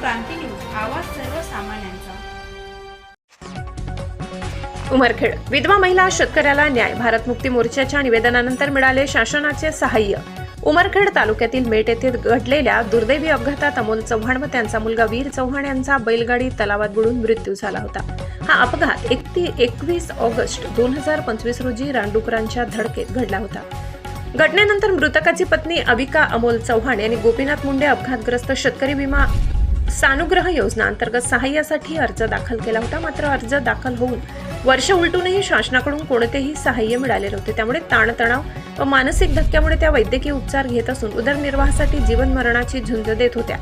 क्रांती news आवाज सर्वसामान्यांचा. उमरखेड विधवा महिला शेतकऱ्याला न्याय भारत मुक्ती मोर्चाच्या निवेदनानंतर मिळाले शासनाचे सहाय्य. उमरखेड तालुक्यातील मेट येथे घडलेल्या दुर्दैवी अपघातात अमोल चव्हाण व त्यांचा मुलगा वीर चव्हाण यांचा बैलगाडी तलावात बुडून मृत्यू झाला होता. हा अपघात एकती एकवीस ऑगस्ट दोन हजार पंचवीस रोजी रानडुकरांच्या धडकेत घडला होता. घटनेनंतर मृतकाची पत्नी अविका अमोल चव्हाण यांनी गोपीनाथ मुंडे अपघातग्रस्त शेतकरी विमा सानुग्रह योजना अंतर्गत सहाय्यासाठी अर्ज दाखल केला होता. मात्र अर्ज दाखल होऊन वर्ष उलटूनही शासनाकडून कोणतेही सहाय्य मिळाले नव्हते. त्यामुळे ताणतणाव व मानसिक धक्क्यामुळे त्या वैद्यकीय उपचार घेत असून उदरनिर्वाहासाठी जीवन मरणाची झुंज देत होत्या.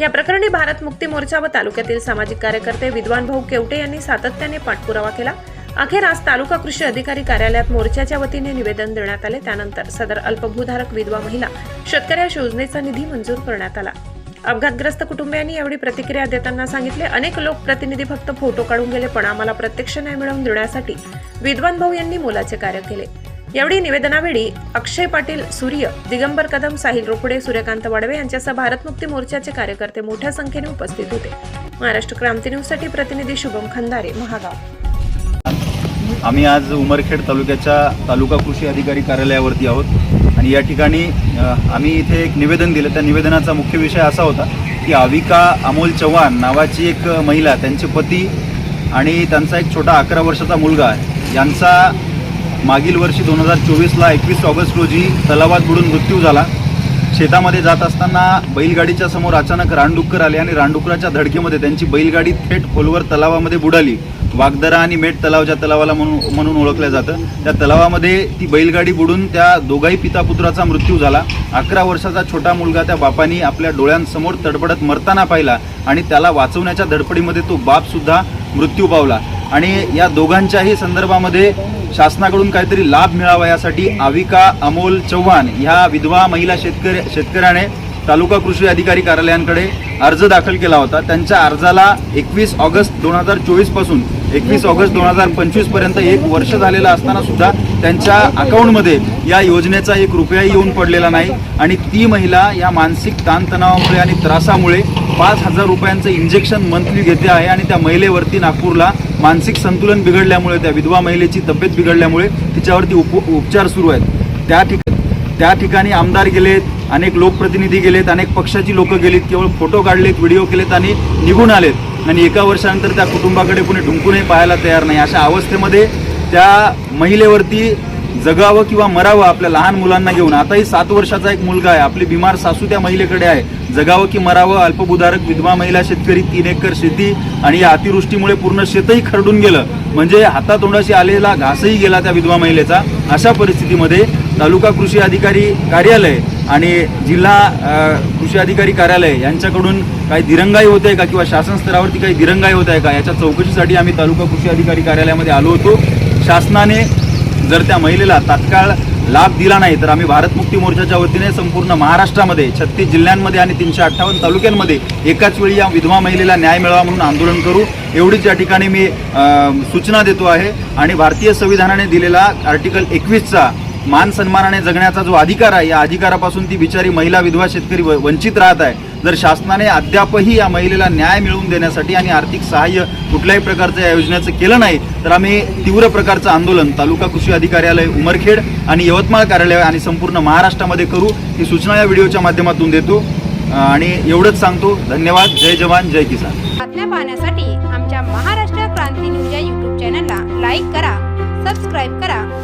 या प्रकरणी भारत मुक्ती मोर्चा व तालुक्यातील सामाजिक कार्यकर्ते विद्वान भाऊ केवटे यांनी सातत्याने पाठपुरावा केला. अखेर आज तालुका कृषी अधिकारी कार्यालयात मोर्चाच्या वतीने निवेदन देण्यात आले. त्यानंतर सदर अल्पभूधारक विधवा महिला शेतकऱ्या योजनेचा निधी मंजूर करण्यात आला. अपघातग्रस्त कुटुंबियांनी यावेळी प्रतिक्रिया देताना सांगितले. अनेक लोकप्रतिनिधी फक्त फोटो काढून गेले पण आम्हाला प्रत्यक्ष न्याय मिळवून देण्यासाठी विद्वान भाऊ यांनी मोलाचे कार्य केले. यावेळी निवेदनावेळी अक्षय पाटील सूर्य दिगंबर कदम साहिल रोकडे सूर्यकांत वाडवे यांच्यासह भारत मुक्ती मोर्चाचे कार्यकर्ते मोठ्या संख्येने उपस्थित होते. महाराष्ट्र क्रांती न्यूजसाठी प्रतिनिधी शुभम खंदारे महागाव. आम्ही आज उमरखेड तालुक्याच्या तालुका कृषी अधिकारी कार्यालयावरती आहोत. आणि या ठिकाणी आम्ही इथे एक निवेदन दिलं. त्या निवेदनाचा मुख्य विषय असा होता की अविका अमोल चव्हाण नावाची एक महिला त्यांचे पती आणि त्यांचा एक छोटा अकरा वर्षाचा मुलगा यांचा मागील वर्षी दोन हजार चोवीसला एकवीस ऑगस्ट रोजी तलावात बुडून मृत्यू झाला. शेतामध्ये जात असताना बैलगाडीच्या समोर अचानक रानडुक्कर आले आणि रानडुकराच्या धडकेमध्ये त्यांची बैलगाडी थेट खोलवर तलावामध्ये बुडाली. वागदरा आणि मेट तलावच्या तलावाला म्हणून म्हणून ओळखलं जातं त्या तलावामध्ये ती बैलगाडी बुडून त्या दोघाही पितापुत्राचा मृत्यू झाला. अकरा वर्षाचा छोटा मुलगा त्या बापानी आपल्या डोळ्यांसमोर तडफडत मरताना पाहिला आणि त्याला वाचवण्याच्या धडपडीमध्ये तो बापसुद्धा मृत्यू पावला. आणि या दोघांच्याही संदर्भामध्ये शासनाकडून काहीतरी लाभ मिळावा यासाठी आविका अमोल चव्हाण ह्या विधवा महिला शेतकरी शेतकऱ्याने तालुका कृषी अधिकारी कार्यालयांकडे अर्ज दाखल केला होता. त्यांच्या अर्जाला एकवीस ऑगस्ट दोन हजार चोवीसपासून एकवीस ऑगस्ट दोन हजार पंचवीसपर्यंत एक वर्ष झालेलं असताना सुद्धा त्यांच्या अकाउंटमध्ये या योजनेचा एक रुपयाही येऊन पडलेला नाही. आणि ती महिला या मानसिक ताणतणावामुळे आणि त्रासामुळे पाच हजार रुपयांचं इंजेक्शन मंथली घेते आहे आणि त्या महिलेवरती नागपूरला मानसिक संतुलन बिघडल्यामुळे त्या विधवा महिलेची तब्येत बिघडल्यामुळे तिच्यावरती उप उपचार सुरू आहेत. त्या ठिक त्या ठिकाणी आमदार गेलेत अनेक लोकप्रतिनिधी गेलेत अनेक पक्षाची लोकं गेलीत केवळ फोटो काढलेत व्हिडिओ केलेत आणि निघून आलेत. आणि एका वर्षानंतर त्या कुटुंबाकडे कुणी ढुंकूनही पाहायला तयार नाही. अशा अवस्थेमध्ये त्या महिलेवरती जगावं किंवा मरावं आपल्या लहान मुलांना घेऊन. आताही सात वर्षाचा एक मुलगा आहे. आपली बिमार सासू त्या महिलेकडे आहे. जगावं की मरावं अल्पभूधारक विधवा महिला शेतकरी तीन एकर शेती आणि या अतिवृष्टीमुळे पूर्ण शेतही खरडून गेलं. म्हणजे हातातोंडाशी आलेला घासही गेला त्या विधवा महिलेचा. अशा परिस्थितीमध्ये तालुका कृषी अधिकारी कार्यालय आणि जिल्हा कृषी अधिकारी कार्यालय यांच्याकडून काही दिरंगाई होत आहे का किंवा शासन स्तरावरती काही दिरंगाई होत आहे का? याच्या चौकशीसाठी आम्ही तालुका कृषी अधिकारी कार्यालयामध्ये आलो होतो. शासनाने जर त्या महिलेला तात्काळ लाभ दिला नाही तर आम्ही भारत मुक्ती मोर्चाच्या वतीने संपूर्ण महाराष्ट्रामध्ये छत्तीस जिल्ह्यांमध्ये आणि तीनशे अठ्ठावन्न तालुक्यांमध्ये एकाच वेळी या विधवा महिलेला न्याय मिळावा म्हणून आंदोलन करू. एवढीच या ठिकाणी मी सूचना देतो आहे. आणि भारतीय संविधानाने दिलेला आर्टिकल एकवीसचा मान सन्मानाने जगण्याचा जो अधिकार आहे या अधिकारापासून ती बिचारी महिला विधवा शेतकरी व- वंचित राहत आहे. जर शासनाने अद्यापही या महिलेला न्याय मिळवून देण्यासाठी आणि आर्थिक सहाय्य कुठल्याही प्रकारचं या योजनेचं केलं नाही तर आम्ही तीव्र प्रकारचं आंदोलन तालुका कृषी अधिकार्यालय उमरखेड आणि यवतमाळ कार्यालय आणि संपूर्ण महाराष्ट्रामध्ये करू ही सूचना या व्हिडिओच्या माध्यमातून देतो. आणि एवढंच सांगतो. धन्यवाद. जय जवान जय किसान. बातम्या पाहण्यासाठी आमच्या महाराष्ट्र क्रांती न्यूज या युट्यूब चॅनलला लाईक करा सबस्क्राईब करा